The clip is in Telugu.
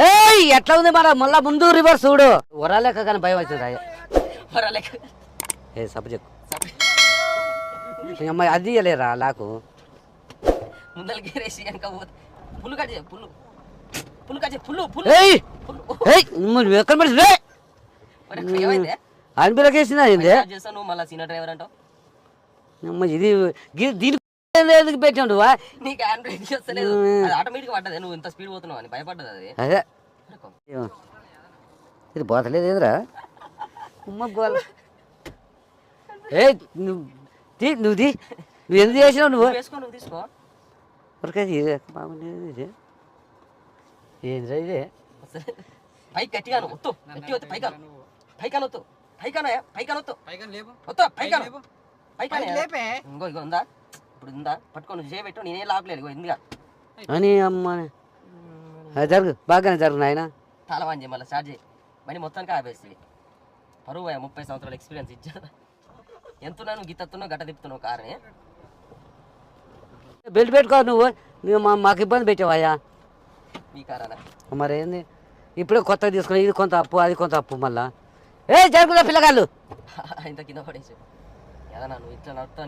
ఏయ్ ఎట్లా ఉంది మన మళ్ళా ముందు రివర్స్ చూడు. ఉరాలేక కానీ భయం అవుతుంది మరి ఏ సబ్జెక్ట్ అమ్మాయి అది ఇయ్యలేరా నాకు వెనక పుల్లు కట్ పుల్లు పుల్లు కట్ పుల్లు పుల్లు నువ్వు ఎక్కడ పడి మరి అనిపిలకేసిందా ఏంది మళ్ళీ సీనియర్ డ్రైవర్ అంటావు? ఇది దీనికి ఎందుకు పెట్టాడు నీకు ఆండ్రాయిడ్ చేస్తలేదు అది ఆటోమేటిక్ పడ్డది. నువ్వు ఇంత స్పీడ్ పోతున్నావు అని భయపడ్డది అది. అదే. ఇది పోతలేదు ఏంద్రా? ఉమ్మ గోల. ఏ నువ్వు తీ నువ్వు తీ. నువ్వు ఎందుకు చేసినావు నువ్వు? వేసుకో నువ్వు తీసుకో. ఉరకది ఇది బాగుంది ఇది? ఏంద్రా ఇది. పైకి గట్టిగాను ఒత్తు. గట్టి వద్దు పైకాను పైకాను వద్దు పైకాను పైకాను వద్దు పైగా లేపు. వద్దు పైకాను పైకాను పైకి లేపే. ఇంకో ఇగో ఉందా? ఇప్పుడు ఉందా పట్టుకొని నువ్వు చేయబెట్టు నేనే లాపలేదు ఇందిగా అని అమ్మ జరుగు బాగానే జరుగు నాయన. తాళవాన్ చేయి మళ్ళీ స్టార్ట్ చేయి. మనీ మొత్తానికి ఆపేస్తుంది పరువు ముప్పై సంవత్సరాల ఎక్స్పీరియన్స్ ఇచ్చా. ఎంతున్నా నువ్వు గిత్తత్తున్నావు గట్ట తిప్పుతున్నావు కార్ని? బెల్ట్ పెట్టుకో నువ్వు. నువ్వు మా మాకు ఇబ్బంది పెట్టావయ్యా మీ కారానా? మరి ఏంది? ఇప్పుడే కొత్తగా తీసుకుని ఇది కొంత అప్పు అది కొంత అప్పు మళ్ళా. ఏ జరుగుదా పిల్లగాళ్ళు. ఇంత కింద పడేసి. ఏదన్నా నువ్వు ఇట్లా నడుపుతా